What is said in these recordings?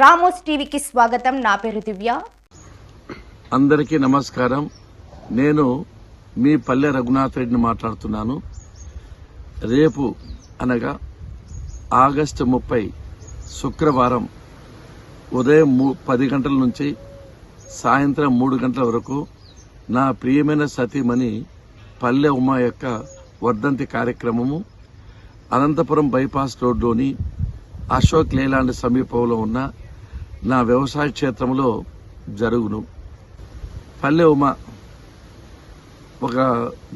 Ramos టీవీకి స్వాగతం. నా పేరు దివ్య. అందరికీ నమస్కారం. నేను మీ పల్లె రఘునాథ్ రెడ్డిని మాట్లాడుతున్నాను. రేపు అనగా ఆగస్టు ముప్పై శుక్రవారం ఉదయం మూ- పది గంటల నుంచి సాయంత్రం మూడు గంటల వరకు నా ప్రియమైన సతీమణి పల్లె ఉమా యొక్క వర్ధంతి కార్యక్రమము అనంతపురం బైపాస్ రోడ్లోని అశోక్ లేలాండ్ సమీపంలో ఉన్న నా వ్యవసాయ క్షేత్రంలో జరుగును. పల్లె ఉమ ఒక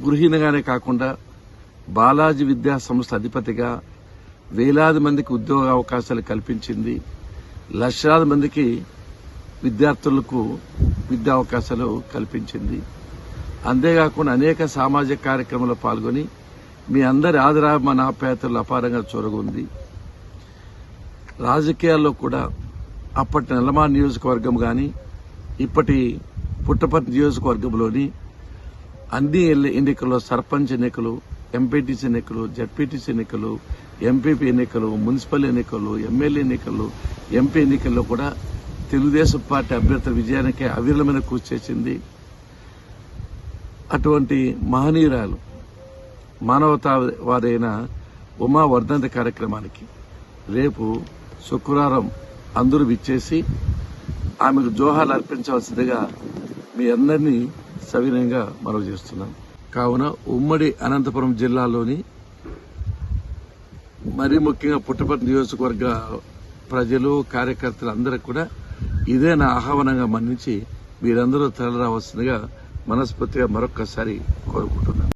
గృహిణగానే కాకుండా బాలాజీ విద్యా సంస్థ అధిపతిగా వేలాది మందికి ఉద్యోగ అవకాశాలు కల్పించింది. లక్షలాది మందికి విద్యార్థులకు విద్యా అవకాశాలు కల్పించింది. అంతేకాకుండా అనేక సామాజిక కార్యక్రమాల్లో పాల్గొని మీ అందరి ఆదరాభిమాన ఆప్యాయతలు అపారంగా చొరగుంది. రాజకీయాల్లో కూడా అప్పటి నెలమా నియోజకవర్గం కానీ ఇప్పటి పుట్టపర్తి నియోజకవర్గంలోని అన్ని ఎన్నికల్లో సర్పంచ్ ఎన్నికలు ఎంపీటీసీ ఎన్నికలు జడ్పీటీసీ ఎన్నికలు ఎంపీపీ ఎన్నికలు మున్సిపల్ ఎన్నికలు ఎమ్మెల్యే ఎన్నికలు ఎంపీ ఎన్నికల్లో కూడా తెలుగుదేశం పార్టీ అభ్యర్థుల విజయానికి అవిరళమైన కృషి చేసింది. అటువంటి మహనీయురాలు మానవతావాదైన ఉమా వర్ధంతి కార్యక్రమానికి రేపు శుక్రవారం అందరూ విచ్చేసి ఆమెకు జోహాలు అర్పించవలసిందిగా మీ అందరినీ సవినయంగా మనవి చేస్తున్నాం. కావున ఉమ్మడి అనంతపురం జిల్లాలోని మరీ ముఖ్యంగా పుట్టపర్తి నియోజకవర్గ ప్రజలు కార్యకర్తలు అందరికి కూడా ఇదే నా ఆహ్వానంగా మన్నించి మీరందరూ తరలిరావాల్సిందిగా మనస్ఫూర్తిగా మరొక్కసారి కోరుకుంటున్నాను.